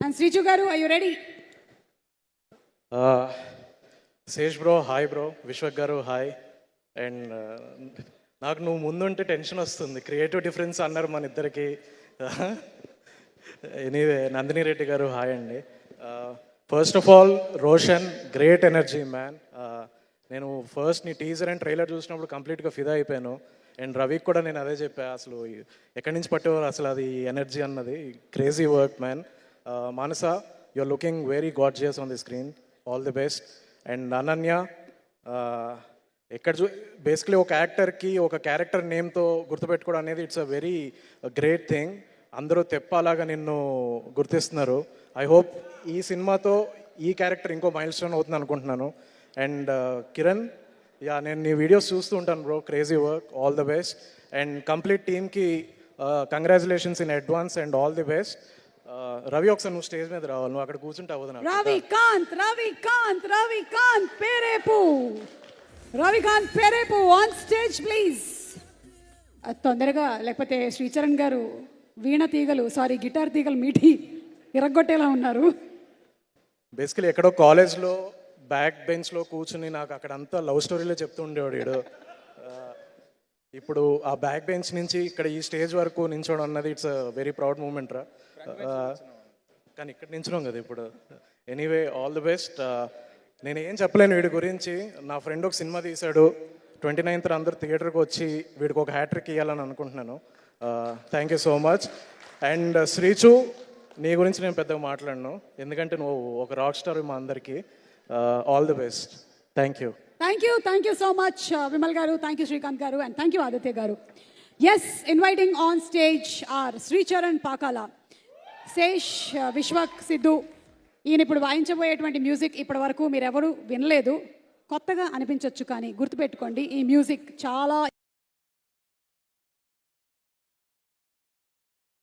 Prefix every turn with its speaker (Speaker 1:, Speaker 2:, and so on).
Speaker 1: And Sreeju గారు I you ready
Speaker 2: Sesh bro hi bro Vishwak గారు hi and నాకు నువ్వు ముందుంటే టెన్షన్ వస్తుంది. క్రియేటివ్ డిఫరెన్స్ అన్నారు మన ఇద్దరికి. ఎనీవే నందిని రెడ్డి గారు హాయ్ అండి. First of all Roshan great energy man నేను ఫస్ట్ నీ టీజర్ అండ్ ట్రైలర్ చూసినప్పుడు కంప్లీట్గా ఫిదా అయిపోయాను. అండ్ రవికి కూడా నేను అదే చెప్పా అసలు ఎక్కడి నుంచి పట్టేవారు అసలు అది ఎనర్జీ అన్నది. Crazy work man Manasa you are looking very gorgeous on the screen all the best and Ananya ఎక్కడ చూ బేసిక్లీ ఒక యాక్టర్కి ఒక క్యారెక్టర్ నేమ్తో గుర్తుపెట్టుకోవడం అనేది it's a very great thing అందరూ తెప్పలాగా నిన్ను గుర్తిస్తున్నారు. ఐ హోప్ ఈ సినిమాతో ఈ క్యారెక్టర్ ఇంకో మైల్ స్టోన్ అవుతుంది అనుకుంటున్నాను అండ్ కిరణ్ uh, యా నేను నీ వీడియోస్ చూస్తూ ఉంటాను bro crazy work all the best and complete టీమ్కి congratulations in advance and all the best Ravi ఒకసారి నువ్వు స్టేజ్ మీద రావాలి. నువ్వు అక్కడ కూర్చుంటే అవ్వదు
Speaker 1: Ravikanth Ravikanth Ravikanth Perepu Ravikanth Perepu on stage please తొందరగా లేకపోతే శ్రీచరణ్ గారు వీణ తీగలు సారీ గిటార్ తీగలు మీటి ఇరగొట్టేలా ఉన్నారు.
Speaker 2: బేసికలీ ఎక్కడో కాలేజ్లో బ్యాక్ బెంచ్లో కూర్చుని నాకు అక్కడ అంతా లవ్ స్టోరీలో చెప్తూ ఉండేవాడు వీడు ఇప్పుడు ఆ బ్యాక్ బెంచ్ నుంచి ఇక్కడ ఈ స్టేజ్ వరకు నించోవడం అన్నది ఇట్స్ వెరీ ప్రౌడ్ మూమెంట్ రా. కానీ ఇక్కడ నించున్నాం కదా ఇప్పుడు. ఎనీవే ఆల్ ది బెస్ట్ నేను ఏం చెప్పలేను వీడి గురించి. నా ఫ్రెండ్ ఒక సినిమా తీశాడు. ట్వంటీ నైన్త్ అందరూ థియేటర్కి వచ్చి వీడికి ఒక హ్యాట్రిక్ ఇవ్వాలని అనుకుంటున్నాను. Thank you so much and Srichu నీ గురించి నేను పెద్దగా మాట్లాడను. ఎందుకంటే నువ్వు ఒక రాక్ స్టార్ మా అందరికీ. All the best thank you
Speaker 1: thank you thank you so much Vimal garu thank you Srikanth గారు and thank you Aditya garu as inviting on stage R Sricharan Pakala Sesh Vishwak Siddhu ఈయన ఇప్పుడు వాయించబోయేటువంటి music ఇప్పటి వరకు మీరెవరూ వినలేదు. కొత్తగా అనిపించవచ్చు కానీ గుర్తుపెట్టుకోండి ఈ మ్యూజిక్ చాలా